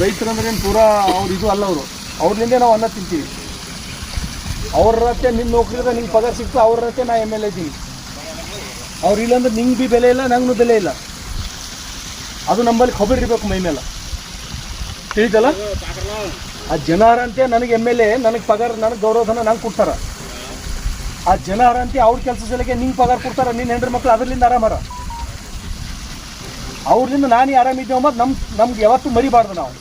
ರೈತರು ಅಂದ್ರೆ ಏನು ಪೂರಾ ಅವ್ರು ಇದು ಅಲ್ಲ ಅವರು. ಅವ್ರಲಿಂದೇ ನಾವು ಅನ್ನ ತಿಂತೀವಿ. ಅವ್ರ ರತ್ತೆ ನಿಮ್ಮ ನೌಕರಿ ಅದ ನಿಂಗೆ ಪಗಾರ ಸಿಗ್ತಾ ಅವ್ರ ರತ್ತೆ ನಾ ಎಂ ಎಲ್ ಎ ಇದ್ದೀನಿ. ಅವ್ರು ಇಲ್ಲಾಂದ್ರೆ ನಿಂಗೆ ಬಿ ಬೆಲೆ ಇಲ್ಲ ನಂಗೂ ಬೆಲೆ ಇಲ್ಲ. ಅದು ನಂಬಲ್ಲಿ ಇರಬೇಕು ಮೈ ಮೇಲೆ. ತಿಳಿತಲ್ಲ? ಆ ಜನರಂತೆ ನನಗೆ ಎಂ ಎಲ್ ಎ, ನನಗೆ ಪಗಾರ, ನನಗೆ ಗೌರವಧನ ನಂಗೆ ಕೊಡ್ತಾರ. ಆ ಜನರಂತೆ ಅವ್ರ ಕೆಲಸ ಸಲಕ್ಕೆ ನಿಂಗೆ ಪಗಾರ ಕೊಡ್ತಾರ ನಿನ್ನ ಹೆಂಡ್ರ ಮಕ್ಳು ಅದರಿಂದ ಆರಾಮರ ಅವ್ರಿಂದ ನಾನು ಆರಾಮಿದ್ದೇವೆ ಮತ್ತು ನಮ್ ನಮ್ಗೆ ಯಾವತ್ತೂ ಮರಿಬಾರ್ದು ನಾವು.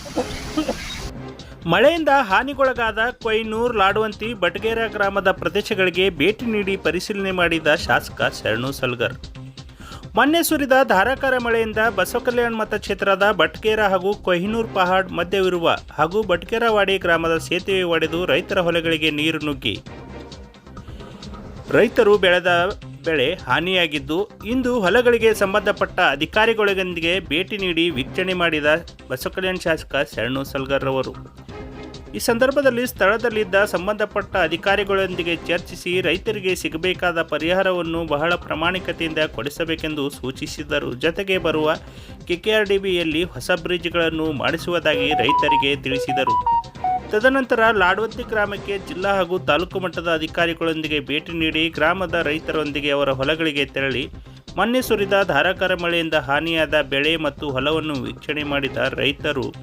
ಮಳೆಯಿಂದ ಹಾನಿಗೊಳಗಾದ ಕೊಯ್ನೂರ್ ಲಾಡುವಂತಿ ಬಟಗೇರ ಗ್ರಾಮದ ಪ್ರದೇಶಗಳಿಗೆ ಭೇಟಿ ನೀಡಿ ಪರಿಶೀಲನೆ ಮಾಡಿದ ಶಾಸಕ ಶರಣು ಸಲ್ಗರ್. ಮೊನ್ನೆ ಸುರಿದ ಧಾರಾಕಾರ ಮಳೆಯಿಂದ ಬಸವಕಲ್ಯಾಣ ಮತಕ್ಷೇತ್ರದ ಬಟ್ಕೇರ ಹಾಗೂ ಕೊಹಿನೂರ್ ಪಹಾಡ್ ಮಧ್ಯವಿರುವ ಹಾಗೂ ಬಟ್ಕೇರವಾಡಿ ಗ್ರಾಮದ ಸೇತುವೆ ಒಡೆದು ರೈತರ ಹೊಲಗಳಿಗೆ ನೀರು ನುಗ್ಗಿ. ರೈತರು ಬೆಳೆದ ಬೆಳೆ ಹಾನಿಯಾಗಿದ್ದು ಇಂದು ಹೊಲಗಳಿಗೆ ಸಂಬಂಧಪಟ್ಟ ಅಧಿಕಾರಿಗಳೊಂದಿಗೆ ಭೇಟಿ ನೀಡಿ ವೀಕ್ಷಣೆ ಮಾಡಿದ ಬಸವಕಲ್ಯಾಣ ಶಾಸಕ ಶರಣು ಸಲ್ಗರ್ ಅವರು ಈ ಸಂದರ್ಭದಲ್ಲಿ ಸ್ಥಳದಲ್ಲಿದ್ದ ಸಂಬಂಧಪಟ್ಟ ಅಧಿಕಾರಿಗಳೊಂದಿಗೆ ಚರ್ಚಿಸಿ ರೈತರಿಗೆ ಸಿಗಬೇಕಾದ ಪರಿಹಾರವನ್ನು ಬಹಳ ಪ್ರಾಮಾಣಿಕತೆಯಿಂದ ಕೊಡಿಸಬೇಕೆಂದು ಸೂಚಿಸಿದರು. ಜೊತೆಗೆ ಬರುವ ಕೆಕೆಆರ್ಡಿಬಿಯಲ್ಲಿ ಹೊಸ ಬ್ರಿಡ್ಜ್ಗಳನ್ನು ಮಾಡಿಸುವುದಾಗಿ ರೈತರಿಗೆ ತಿಳಿಸಿದರು. ತದನಂತರ ಲಾಡ್ವತ್ತಿ ಗ್ರಾಮಕ್ಕೆ ಜಿಲ್ಲಾ ಹಾಗೂ ತಾಲೂಕು ಮಟ್ಟದ ಅಧಿಕಾರಿಗಳೊಂದಿಗೆ ಭೇಟಿ ನೀಡಿ ಗ್ರಾಮದ ರೈತರೊಂದಿಗೆ ಅವರ ಹೊಲಗಳಿಗೆ ತೆರಳಿ ಮೊನ್ನೆ ಸುರಿದ ಧಾರಾಕಾರ ಮಳೆಯಿಂದ ಹಾನಿಯಾದ ಬೆಳೆ ಮತ್ತು ಹೊಲವನ್ನು ವೀಕ್ಷಣೆ ಮಾಡಿದ ರೈತರು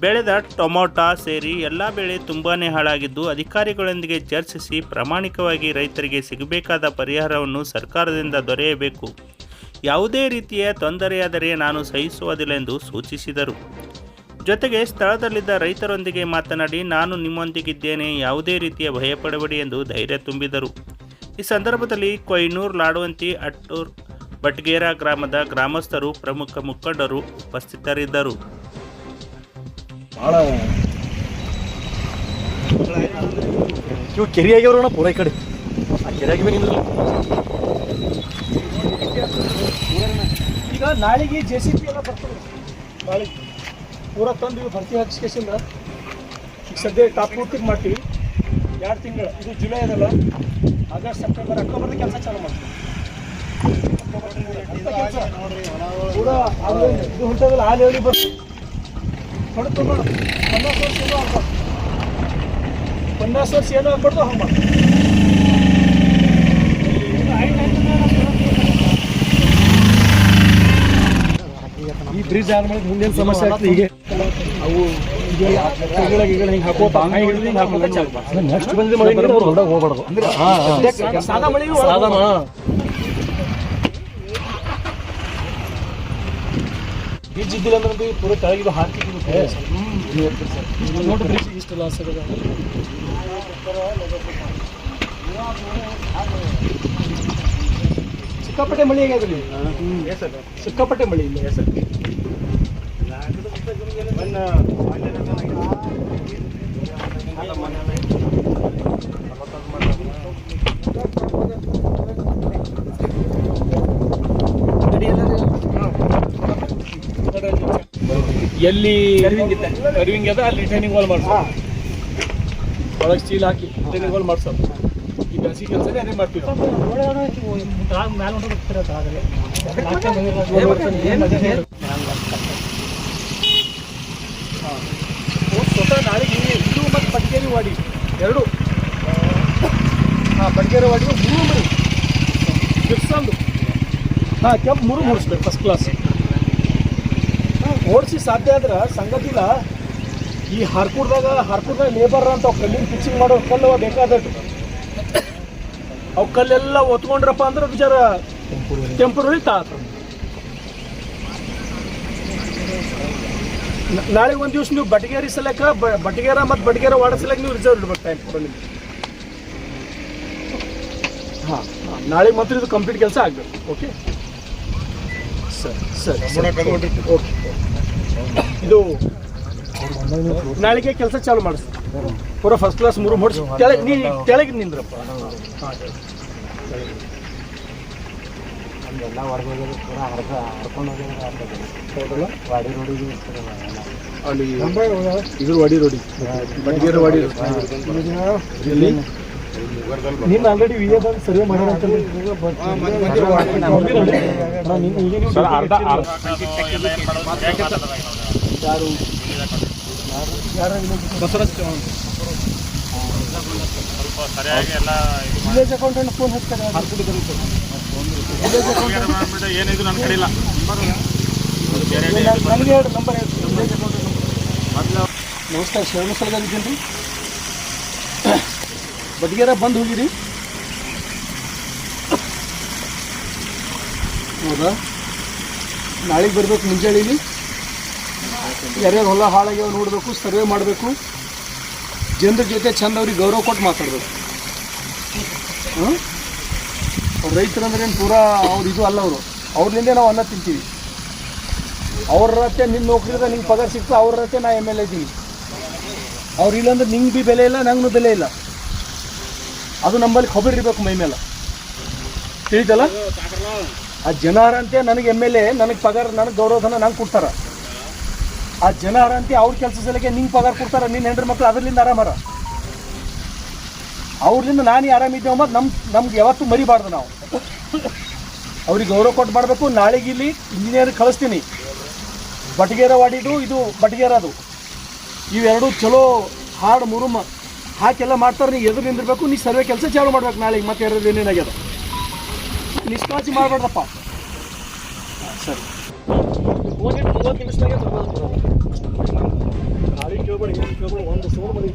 ಬೆಳೆದ ಟೊಮೊಟೊ ಸೇರಿ ಎಲ್ಲ ಬೆಳೆ ತುಂಬಾ ಹಾಳಾಗಿದ್ದು ಅಧಿಕಾರಿಗಳೊಂದಿಗೆ ಚರ್ಚಿಸಿ ಪ್ರಾಮಾಣಿಕವಾಗಿ ರೈತರಿಗೆ ಸಿಗಬೇಕಾದ ಪರಿಹಾರವನ್ನು ಸರ್ಕಾರದಿಂದ ದೊರೆಯಬೇಕು. ಯಾವುದೇ ರೀತಿಯ ತೊಂದರೆಯಾದರೆ ನಾನು ಸಹಿಸುವುದಿಲ್ಲ ಎಂದು ಸೂಚಿಸಿದರು. ಜೊತೆಗೆ ಸ್ಥಳದಲ್ಲಿದ್ದ ರೈತರೊಂದಿಗೆ ಮಾತನಾಡಿ, ನಾನು ನಿಮ್ಮೊಂದಿಗಿದ್ದೇನೆ, ಯಾವುದೇ ರೀತಿಯ ಭಯಪಡಬೇಡಿ ಎಂದು ಧೈರ್ಯ ತುಂಬಿದರು. ಈ ಸಂದರ್ಭದಲ್ಲಿ ಕೊಯ್ನೂರ್ ಲಾಡುವಂತಿ ಅಟ್ಟೂರ್ ಬಟ್ಗೇರ ಗ್ರಾಮದ ಗ್ರಾಮಸ್ಥರು ಪ್ರಮುಖ ಮುಖಂಡರು ಉಪಸ್ಥಿತರಿದ್ದರು. ಈಗ ನಾಳೆಗೆ ಜೆ ಸಿ ಪಿ ಎಲ್ಲ ಬರ್ತದೆ ನಾಳೆಗೆ. ಪೂರ ತಂದು ಇವು ಭರ್ತಿ ಹಾಕಿಸ್ಕೇಸಿಂದ ಈಗ ಸದ್ಯ ಟಾಪ್ ಪೂರ್ತಿಗೆ ಮಾಡ್ತೀವಿ. ಎರಡು ತಿಂಗಳು. ಇದು ಜುಲೈ ಅದಲ್ಲ. ಆಗಸ್ಟ್, ಸೆಪ್ಟೆಂಬರ್, ಅಕ್ಟೋಬರ್ದ ಕೆಲಸ ಚಾಲು ಮಾಡ್ತೀವಿ. ಪೂರ ಇದು ಹೊಂಟದಲ್ಲ, ಹಾಲು ಹೇಳಿ ಬರ್ತೀವಿ ಹೊಡೆದು ತುಂಬ ಪನ್ನಾಸ್ ವರ್ಷ ಏನೋ ಆಗ್ಬಾರ್ದು ಪನ್ನಾಸ್ ವರ್ಷ ಏನೋ ಆಗ್ಬಾರ್ದು ಹಂಗೆ ಮಾಡು. ಈ ಬ್ರಿಡ್ಜ್ ಆದ್ಮೇಲೆ ಮುಂದೇನು ಸಮಸ್ಯೆ ಆಗ್ತದೆ? ಹೀಗೆ ಅವು ನೆಕ್ಸ್ಟ್ ಮಳೆ ಹೋಗ್ಬಾರ್ದು ಸಾದಾ ಸಾದಾ ಬ್ರಿಡ್ಜ್ ಇದ್ದಿಲ್ಲ ಅಂದ್ರೆ ಪೂರ ಕೆಳಗಿದು ಹಾಕಿದ್ದು ನೋಡಿ ಬ್ರಿಡ್ಜ್ ಇಷ್ಟು ಲಾಸ್ ಆಗದ? ಸಿಕ್ಕಾಪಟ್ಟೆ ಮಳೆ ಆಗ್ಯದ್ರಿ ಸಿಕ್ಕಾಪಟ್ಟೆ ಮಳೆ ಇಲ್ಲ ಹೆಸರು ಎಲ್ಲಿ ಅರಿವಿಂಗ್ ಅದ, ಅಲ್ಲಿ ಟ್ರೈನಿಂಗ್ ವಾಲ್ ಮಾಡ್ಸೋ ಒಳಗೆ ಸ್ಟೀಲ್ ಹಾಕಿ ಟ್ರೈನಿಂಗ್ ವಾಲ್ ಮಾಡ್ಸ ಈ ಬೇಸಿ ಕೆಲಸನೇ ಅದೇ ಮಾಡ್ತೀವಿ ಮೇಲೆ ಹಾ. ಹೋದ್ ಸ್ವತಃ ನಾಳೆಗೆ ಇದು ಮತ್ತು ಬಡ್ಗೇರಿ ವಾಡಿ. ಎರಡು. ಹಾಂ ಬಡ್ಗೇರಿ ವಾಡಿ ಮೂರು ಮರಿ ಬಿರ್ಸಂದು ಹಾಂ ಕೆಂಪು ಮೂರು ಮೂಡಿಸ್ಬೇಕು ಫಸ್ಟ್ ಕ್ಲಾಸ್ ಓಡಿಸಿ ಸಾಧ್ಯ ಆದ್ರೆ ಸಂಗತಿಲ್ಲ ಈ ಹರ್ಕೂಡ್ದಾಗ ಹರ್ಕೂಡ್ದಾಗ ಲೇಬರ್ ಅಂತ ಕಲ್ಲಿನ ಪಿಚಿಂಗ್ ಮಾಡೋ ಕಲ್ಲು ಬೇಕಾದಟ್ಟು ಅವು ಕಲ್ಲೆಲ್ಲ ಒತ್ಕೊಂಡ್ರಪ್ಪ ಅಂದ್ರೆ ವಿಚಾರ ಟೆಂಪರರಿ ತಾತ ನಾಳೆ ಒಂದು ದಿವಸ ನೀವು ಬಟಗೇರಿ ಸಲಕ ಬ- ಮತ್ತೆ ಬಟಗೇರ ಸಲಕ ನೀವು ರಿಸರ್ವ್ ಇಡ್ಬೇಕು ಟೈಮ್ ಕೂಡ ನಿಮ್ಗೆ. ಹಾಂ ನಾಳೆ ಮಾತ್ರ ಇದು ಕಂಪ್ಲೀಟ್ ಕೆಲಸ ಆಗಬೇಕು ಓಕೆ ಸರಿ ಸರಿ ಓಕೆ ಇದು ನಾಳೆಗೆ ಕೆಲಸ ಚಾಲು ಮಾಡಿಸ್ತೀವಿ ಪೂರ ಫಸ್ಟ್ ಕ್ಲಾಸ್ ಮೂರು ಹೊಡಿಸಿ ಕೆಳಗೆ ನೀ ಕೆಳಗೆ ನಿಂದ್ರಪ್ಪ. ಹಾಂ. ಎಲ್ಲ ಹೊರಗೆ ಹೋಗೋದು ಪೂರ ಹರ್ಕ ಹರ್ಕೊಂಡು ಹೋಗೋದು ಟೋಟಲ್ ವಾಡಿ ರೋಡಿಗೆ ಅಲ್ಲಿ. ಇದ್ರ ವಾಡಿ ರೋಡಿ. ಬಡ್ಗೇರ ವಾಡಿ ಇಲ್ಲಿ ನಿಮ್ಮ ಆಲ್ರೆಡಿ ವಿ ಎಸ್ ಸರ್ವೆ ಅಂತ ಯಾರು ಯಾರ ಬಸವರಾಜ್ ಚೌಹಾಣ್. ಸ್ವಲ್ಪ ಸರಿಯಾಗಿ ಎಲ್ಲ ವಿಲೇಜ್ ಅಕೌಂಟೆಂಟ್ ಫೋನ್ ಹಚ್ತಾರೆ. ಅಕೌಂಟೆಂಟ್ ನಮಸ್ಕಾರ ಶರಣ ಸಲಗ ರೀ ಬದಿಗೆರ ಬಂದು ಹೋಗಿರಿ. ಹೌದಾ? ನಾಳೆಗೆ ಬರಬೇಕು ಮುಂಜಾಳಿಲಿ. ಯಾರ್ಯಾರು ಹೊಲ ಹಾಳಾಗ್ಯಾವ ನೋಡಬೇಕು, ಸರ್ವೆ ಮಾಡಬೇಕು. ಜನರ ಜೊತೆ ಚಂದ ಅವ್ರಿಗೆ ಗೌರವ ಕೊಟ್ಟು ಮಾತಾಡಬೇಕು. ಹಾಂ ಅವ್ರು ರೈತರು ಅಂದ್ರೆ ಏನು ಪೂರಾ ಅವ್ರು ಇದು ಅಲ್ಲ ಅವರು. ಅವ್ರಿಂದ ನಾವು ಅನ್ನ ತಿಂತೀವಿ. ಅವ್ರ ರತ್ತೆ ನಿನ್ನ ನೌಕರಿದ ನಿಂಗೆ ಪಗಾರ ಸಿಕ್ತು ಅವ್ರ ರತ್ತೆ ನಾ ಎಂ ಎಲ್ ಎ ಇದ್ದೀನಿ ಅವ್ರು ಇಲ್ಲಾಂದ್ರೆ ನಿಂಗೆ ಭೀ ಬೆಲೆ ಇಲ್ಲ ನಂಗೂ ಬೆಲೆ ಇಲ್ಲ. ಅದು ನಮ್ಮಲ್ಲಿ ಇರಬೇಕು ಮೈ ಮೇಲೆ. ತಿಳಿತಲ್ಲ? ಆ ಜನಾರಂತೆ ನನಗೆ ಎಂ ಎಲ್ ಎ ನನಗೆ ಪಗಾರ, ನನಗೆ ಗೌರವಧನ ನಂಗೆ ಕೊಡ್ತಾರ. ಆ ಜನರಂತೆ ಅವ್ರ ಕೆಲಸ ಸಲಕ್ಕೆ ನಿಂಗೆ ಪಗಾರ ಕೊಡ್ತಾರ ನಿನ್ನ ಹೆಂಡ್ರ ಮಕ್ಳು ಅದರಿಂದ ಆರಾಮರ ಅವ್ರಿಂದ ನಾನು ಆರಾಮಿದ್ದೇವೆ ಮತ್ತು ನಮ್ಮ ನಮ್ಗೆ ಯಾವತ್ತೂ ಮರಿಬಾರ್ದು ನಾವು. ಅವ್ರಿಗೆ ಗೌರವ ಕೊಟ್ಟು ಮಾಡಬೇಕು, ನಾಳೆಗೆ ಇಲ್ಲಿ ಇಂಜಿನಿಯರ್ ಕಳಿಸ್ತೀನಿ. ಬಟಗೇರ ವಾಡಿದು, ಇದು ಬಟಗೇರ ಅದು ಇವೆರಡು ಚಲೋ, ಹಾಡು ಮುರುಮ ಹಾಕೆಲ್ಲ ಮಾಡ್ತಾರೆ, ನೀ ಎದುರು ನಿಂದಿರ್ಬೇಕು, ನೀ ಸರ್ವೆ ಕೆಲಸ ಚಾಲು ಮಾಡ್ಬೇಕು ನಾಳೆಗೆ, ಮತ್ತೆ ಎರಡು ಏನೇನಾಗ್ಯದ ನಿಷ್ಕಾಳಜಿ ಮಾಡಬಾರ್ದಪ್ಪ ಸರಿ. ಮೂವತ್ತು ನಿಮಿಷದಾಗೆ ಕೇಳ್ಬೇಡಿ ಕೇಳ್ಬೇಡಿ, ಒಂದು ಸೋಲು ಬರೀ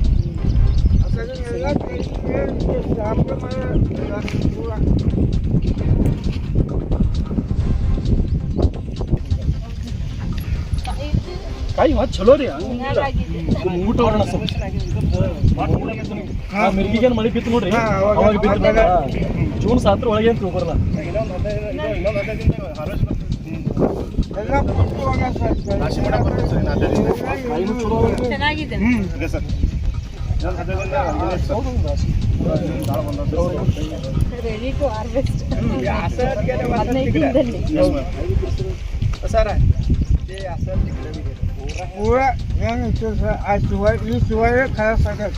ಕಾಯಿ ಮತ್ತೆ ಚಲೋ ರೀ ಹಂಗಿಲ್ಲ ಊಟ ಬರೋಣ ಮಿರ್ಗಿಗೇನು ಮಳೆ ಬಿತ್ತು ನೋಡ್ರಿ ಅವಾಗ ಬಿತ್ತು ಜೂನ್ ಸಾತ್ರ ಒಳಗೆ ಅಂತ ಬರಲ್ಲ ಕಾಯಿನೂ ಚಲೋ ಅದ. ಚೆನ್ನಾಗಿದೆ ರೆಡಿ ಟು ಹಾರ್ವೆಸ್ಟ್ ಹದಿನೈದು ದಿನದಲ್ಲಿ पुरा शिवाय ही शिवाय खरा सगळं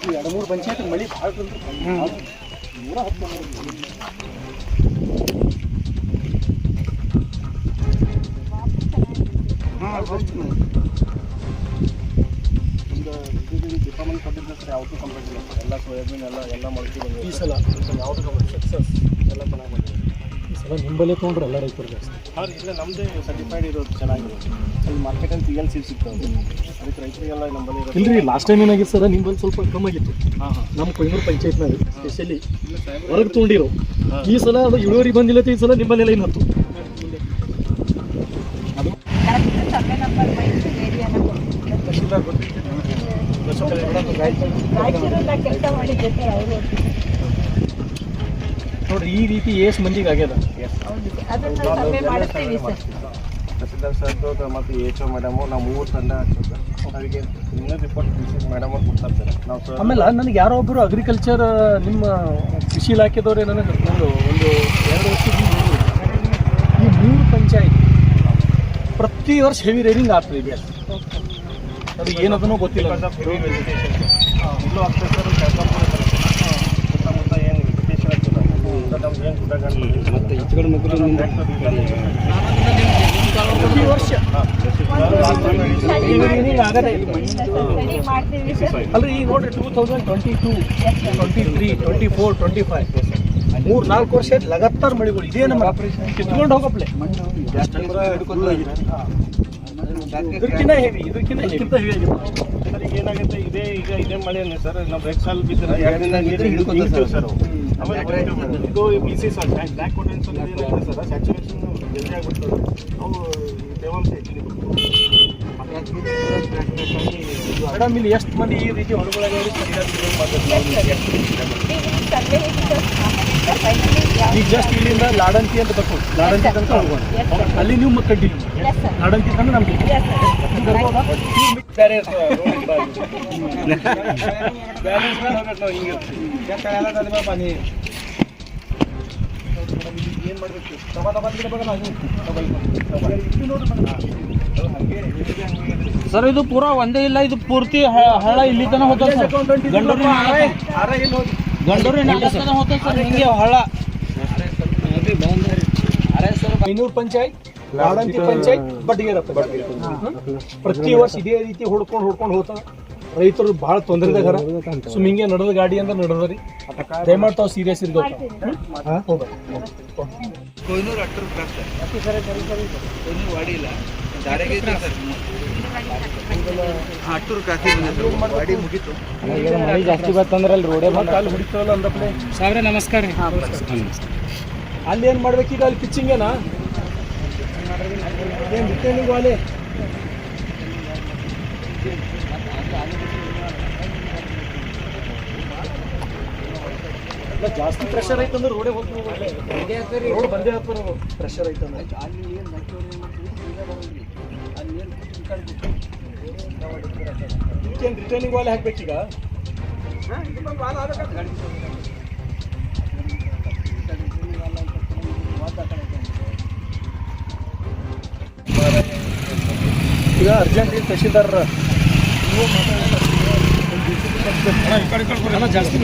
ಈ ಎರಡು ಮೂರು ಪಂಚಾಯತ್ ಮಳಿ ಭಾಳ ಬಂತು ನೂರ ಹತ್ತು ಯಾವುದು ಕಂಪ್ಲೀಟ್ ಇಲ್ಲ ಎಲ್ಲ ಸೋಯಾಬೀನ್ ಎಲ್ಲ ಎಲ್ಲ ಮೊಳಕೆ ಬಂದಿದೆ. ಈ ಸಲ ಯಾವುದು ಸಕ್ಸಸ್ ಎಲ್ಲ ಚೆನ್ನಾಗಿ ಬಂದಿದೆ. ಈ ಸಲ ನಿಂಬಲ್ಲೇ ತೊಗೊಂಡ್ರೆ ಎಲ್ಲ ರೈತರು ಜಾಸ್ತಿ. ಅವ್ರು ಇಲ್ಲ ನಮ್ಮದೇ ಸರ್ಟಿಫೈಡ್ ಇರೋದು ಚೆನ್ನಾಗಿರೋದು ಅಲ್ಲಿ ಮಾರ್ಕೆಟಲ್ಲಿ ಪಿ ಎಲ್ ಸಿ ಸಿಗ್ತದೆ ಅದಕ್ಕೆ ರೈತರಿಗೆಲ್ಲ ಇರೋದು ಇಲ್ರಿ ಲಾಸ್ಟ್ ಟೈಮ್ ಏನಾಗಿತ್ತು ಸರ್? ನಿಂಬಲ್ಲಿ ಸ್ವಲ್ಪ ಕಮ್ಮಿ ಆಗಿತ್ತು. ಹಾಂ ಹಾಂ. ನಮ್ಮ ಕೊಯ್ನೂರು ಪಂಚಾಯತ್ನಾಗ ಸ್ಪೆಷಲಿ ಹೊರಗೆ ತೊಗೊಂಡಿರೋ. ಈ ಸಲ ಅದು ಇಳುವರಿ ಬಂದಿಲ್ಲ ಈ ಸಲ ನಿಂಬಲ್ಲೆಲ್ಲ ಏನು ಹತ್ತು ಕರೆಕ್ಟ್ ಸರ್ವೆ ನಂಬರ್ ವೈಸ್ ಏರಿಯಾನ ಸರ್ ನೋಡ್ರಿ ಈ ರೀತಿ ಎಷ್ಟು ಮಂದಿಗೆ ಆಗ್ಯದ. ಸರ್. ಸರ್. ತಹಸೀಲ್ದಾರ್ ಸರ್ದು ಮತ್ತು ಎಚ್ ಒ ಮೇಡಮು ನಾವು ಮೂರು ತಂಡ ಅವರಿಗೆ ಇನ್ನೂ ರಿಪೋರ್ಟ್ ಕೃಷಿ ಮೇಡಮ್ ಅವ್ರು ಕೊಡ್ತಾರೆ ಸರ್. ನಾವು ಸರ್ ಆಮೇಲೆ ನನಗೆ ಯಾರೋ ಒಬ್ಬರು ಅಗ್ರಿಕಲ್ಚರ್ ನಿಮ್ಮ ಕೃಷಿ ಇಲಾಖೆದವ್ರೆ ನನಗೆ ಒಂದು ಒಂದು ಎರಡು ವರ್ಷ ಈ ಮೂರು ಪಂಚಾಯತ್ ಪ್ರತಿ ವರ್ಷ ಹೆವಿ ರೈಡಿಂಗ್ ಆಗ್ತದೆ ಇದೆ ಅದು ಏನದನೋ ಗೊತ್ತಿಲ್ಲ. ಇಲ್ಲೂ ಕಳ್ಕೊಂಬೂರ ಸುತ್ತಮುತ್ತ ಏನು ವೆಜಿಟೇಷನ್ ಆಗ್ತದೆ ನಮ್ಗೆ ಏನು ಮತ್ತು ವರ್ಷ. ಅಲ್ಲ ರೈನಿಂಗ್ ಆಗದೇ. ಇಲ್ಲ ರೆಡಿ ಮಾಡ್ತೀವಿ ಸರ್. ಅಲ್ರಿ ಈಗ ನೋಡ್ರಿ two thousand twenty two twenty three twenty four twenty five ಮೂರು ನಾಲ್ಕು ವರ್ಷ ಲಗತ್ತಾರ ಮಳಿಗಳು ಇದೇ ನಮ್ಮ ಕಿತ್ಕೊಂಡು ಹೋಗಪ್ಲೆ. ಇದಕ್ಕಿಂತ ಹೆವಿ ಇದಕ್ಕಿಂತ ಇದಕ್ಕಿಂತ ಹೆವಿ ಆಗಿದೆ ಸರ್ ಈಗ ಏನಾಗುತ್ತೆ? ಇದೇ ಈಗ ಇದೇ ಮಳೆನೇ ಸರ್ ನಾವು ಬ್ರೇಕ್ ಸಾಲ್ ಬಿದ್ದರೆ ಎರಡರಿಂದ ನೀರು ಹಿಡಿದು ಸರ್. ಆಮೇಲೆ ಇದು B C sir black cottons ಏನಾಗಿದೆ ಸರ್ ಸ್ಯಾಚುರೇಷನ್ ಜಲ್ದಿ ತೇವಾಂಶ ಮೇಡಮ್ ಇಲ್ಲಿ ಎಷ್ಟು ಮಂದಿ ಈ ರೀತಿ ಹೊರಗೊಳಗಾಗಿ ಈಗ ಜಸ್ಟ್ ಇಲ್ಲಿಂದ ಲಾಡಂತಿ ಅಂತ ಬರ್ಬೋದು ಲಾಡಂತಿ ಅಂತ ಹೋಗೋಣ Yes, sir. ಅಲ್ಲಿ ನೀವು ಮಕ್ಕಳು ಲಾಡಂತಿ ತನಕ ನಮ್ಗೆ ಸರ್ ಬೇರೆ ಏನು ಮಾಡಬೇಕು. ಇದು. ಸರ್ ಪೂರಾ ಒಂದೇ ಇಲ್ಲ ಇದು ಪೂರ್ತಿ ಹಳ ಹಳ್ಳ ಇಲ್ಲಿ ತನಕ ಹೋಗ್ತದೆ ಸರ್ ಆರೇ ಇಲ್ಲಿ ಹೋಗಿ. ಹಳ್ಳ ಐನೂರು ಪಂಚಾಯತ್ ಪಂಚಾಯತ್ ಪಂಚಾಯತ್? ಪ್ರತಿ ವರ್ಷ ಇದೇ ರೀತಿ ಹುಡ್ಕೊಂಡು ಹುಡ್ಕೊಂಡು ಹೋತ ರೈತರು ಬಹಳ ತೊಂದರೆದಾಗಾರ ಸುಮ್ ಹಿಂಗೆ ನಡೆದ ಗಾಡಿ ಅಂದ್ರೆ ನಡೆದರಿ ದಯಮಾಡಿ ತಾವು ಸೀರಿಯಸ್ ಇರ್ಬೇಕು ಮಳೆ ಜಾಸ್ತಿ ಬರ್ತಂದ್ರಲ್ಲಿ ರೋಡೇ ಅಲ್ಲಿ ಹುಡಿತವಲ್ಲ ಅಂದಪ್ಲೆ ಸಾವಿರ ನಮಸ್ಕಾರ ರೀ. ಅಲ್ಲಿ ಏನ್ ಮಾಡ್ಬೇಕೀಗ ಅಲ್ಲಿ ಪಿಚ್ಚಿಂಗ್ ಏನ? ವಾಲೆ ಇಲ್ಲ, ಜಾಸ್ತಿ ಪ್ರೆಷರ್ ಐತಂದ್ರೆ ರೋಡೇ ಹೋಗ್ತೀವಿ ರೋಡ್ ಬಂದೇ ಹಾಕ್ತಾರ ಪ್ರೆಷರ್ ಐತಂದ್ರೆ ಏನ್ ರಿಟರ್ನಿಂಗ್ ವಾಲೆ ಹಾಕ್ಬೇಕೀಗ? ಈಗ ಅರ್ಜೆಂಟ್ ಇಲ್ಲಿ ತಹಶೀಲ್ದಾರ್ ಜಾಸ್ತಿ